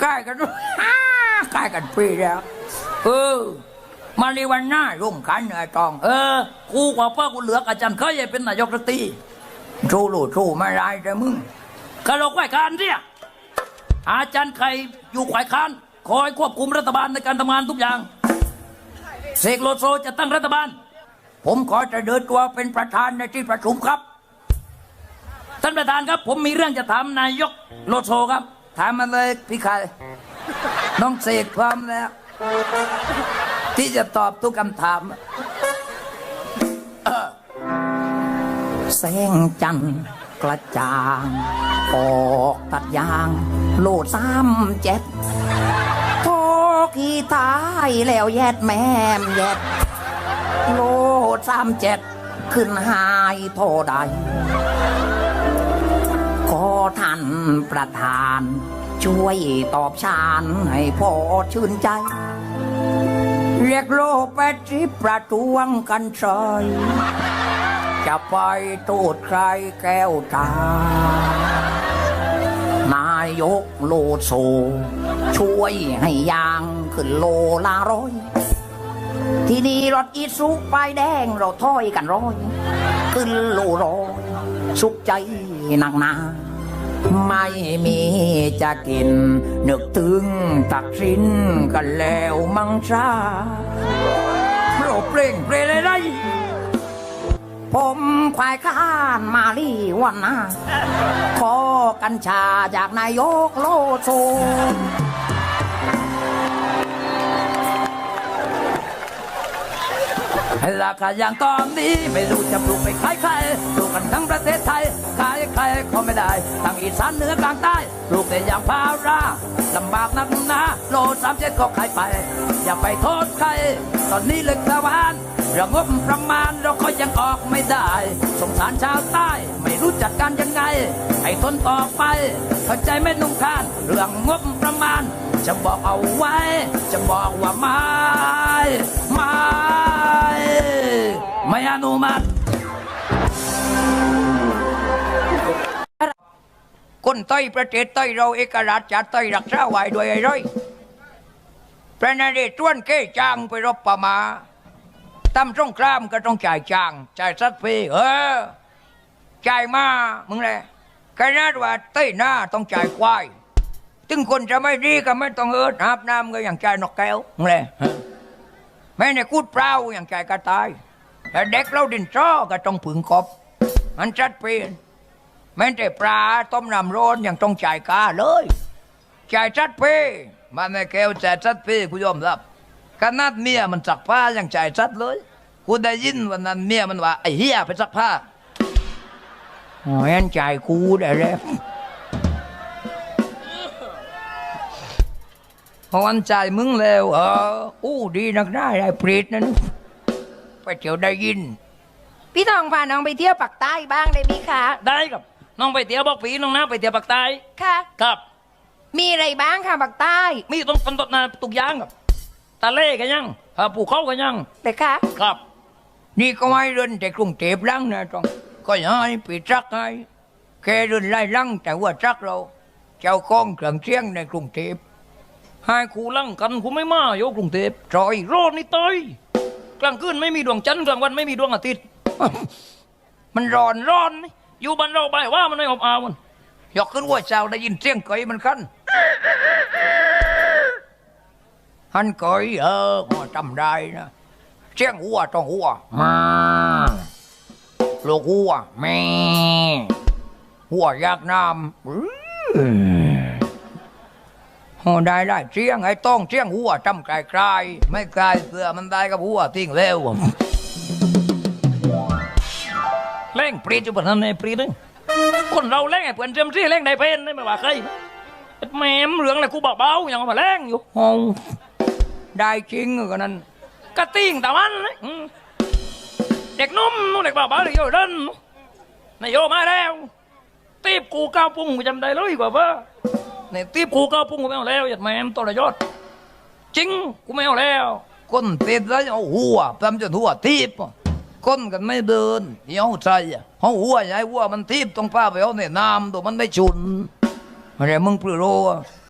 ใกล้กันฮ่าใกล้กันปีแล้ว เออมาในวันหน้าร่วมกันไอ้ตอง เออกูกว่าพ่อกูเหลือกอาจารย์เคยเป็นนายกรัฐมนตรีชูลูชูไม่ได้แต่มึงกะโหลกไว้การเสียอาจารย์ใครอยู่ฝ่ายค้านคอยควบคุมรัฐบาลในการทำงานทุกอย่างเสกโลโซจะตั้งรัฐบาล ผมขอจะเดินตัวเป็นประธานในที่ประชุมครับ ท่านประธานครับ ผมมีเรื่องจะถามนายกโลโซครับ ถามมาเลยพี่ใครน้องเสกพร้อมแล้ว ที่จะตอบทุกคำถามแสงจันทร์กระจ่าง ออกตัดยาง โลดซ้ำเจ็ดโทขี่ตายแล้วแยดแม่มแยดโลดซ้ำเจ็ดขึ้นหายโทใดขอท่าน ประธาน ช่วยตอบชานให้พอชื่นใจ เรียกโลกแปดสิประท้วงกันชอยจะไปตูดใครแก้วตานายกโลดโซ ช่วยให้ยางขึ้นโลละร้อย ที่นี่รถอีสุป้ายแดงเราถ้อยกันร้อย ขึ้นโลร้อยสุขใจหนักหนา ไม่มีจะกิน นึกถึงตักสินกันแล้วมังชาโปรเปล่งเปรเลยไรผมควายข้านมาลีวันนาขอกัญชาจากนายกโลโซ ราคาอย่างตอนนี้ไม่รู้จะปลูกไปขายใครปลูกกันทั้งประเทศไทย ขายใครก็ไม่ได้ทั้งอีสานเหนือกลางใต้ปลูกแต่อย่างพาราลำบากนักหนาโลสามเจ็ดก็ขายไป อย่าไปโทษใคร ตอนนี้เลึกสวานเรื่องงบประมาณเราก็ยังออกไม่ได้ สงสารชาวใต้ไม่รู้จัดการยังไงให้ทนต่อไปเข้าใจไม่นุ่งคานเรื่องงบประมาณ จะบอกเอาไว้ จะบอกว่าไม่ไม่ ไม่อนุมัติคนใต้ประเทศใต้เราเอกราชจัดต้รักษาไว้ด้วยไอ้ร้อยพระนเรศวรเก้จางไปรบประมาตำสงครามก็ต้องจ่ายจางจ่ายสัตว์เออจ่ายมามึงเลยขนาดว่าต้หน้าต้องจ่ายควายถึงคนจะไม่ดีก็ไม่ต้องเอิดอาบน้ำก็อย่างใจนกแก้วมึงเลยแม่ในกูดเปล่าอย่างใจกระต่าย เด็กเราดินซ้อก็ต้องผึ่งกบมันชัดเปลี่ยนแม้แต่ปลาต้มน้ำร้อนยังต้องจ่ายกาเลยจ่ายชัดเปมันในแก้วจ่ายชัดเปกูยอมรับขนาดเมียมันสักผ้ายังจ่ายชัดเลยกูได้ยินวันนั้นเมียมันว่าไอ้เฮียไปซักผ้าโอ้ยอันจ่ายกูได้แล้วพอวันใจายมึงแล้วเอออู้ดีนักได้ได้ปรตนั่น ไปเที่ยวได้ยิน พี่ทองพาน้องไปเที่ยวปักใต้บ้างได้ไหมคะ ได้ครับ น้องไปเที่ยวบอกผีน้องนะไปเที่ยวปากใต้ค่ะ ครับ มีอะไรบ้างคะปักใต้ มีต้องต้นต้นนาตุกอยางครับตะเล่กันยังเออภูเขากันยังเลยคะครับ นี่ก็ไม่เดินแต่กรุงเทพลังนะต้องก็ยังให้ปีจักให้แค่เดินไล่ลังแต่ว่าจักเรา เจ้าของเครื่องเชียงในกรุงเทพให้คูลังกันคูไม่มาโยกรุงเทพจอยโรดนี่เตย กลางคืนไม่มีดวงจันทร์กลางวันไม่มีดวงอาทิตย์ มันร้อนร้อนนี่อยู่บ้านเราไปว่ามันไม่อบอ้าวมันยกขึ้นว่าเจ้าได้ยินเสียงเกยมันคันฮันเกยเออพอจำได้นะเสียงหัวต้องหัวมาลูกหัวแม่หัวอยากน้ำอื้อ โอ้ได้ได้เสียงไอ้ต้องเสียงหัวจำไกลไกลๆไม่ไกลเพื่อมันได้กับหัวทิ้งเร็วแรงปรีดอยู่บนนั้นในปรีดนึงคนเราแรงไอ้เพื่อนเจมซี่แรงได้เป็นไม่ว่าใครแม่มเหลืองอะไรกูบอกเบาๆอย่างมาแรงอยู่โอ้ได้จริงก็นั้นกระติ้งแต่วันนะอืมเด็กนุ่มนู่นเด็กบ่าวๆเด็กโยเดินนายโยมาแล้วตีบกูก้าวปุ้งกูจำได้เลยกว่าว่า เนี่ยตีกูก้าวปุ้งกูไม่เอาแล้วอย่าแม่มตัวระยศจริงกูไม่เอาแล้วคนติดแล้วเอาหัวทำจนหัวทีบก้นกันไม่เดินเหี่ยวใจเขาหัวใหญ่หัวมันทิพย์ตรงป้าไปเอาเนี่ยน้ำตัวมันไม่ชุนอะไรมึงปลือโลอะ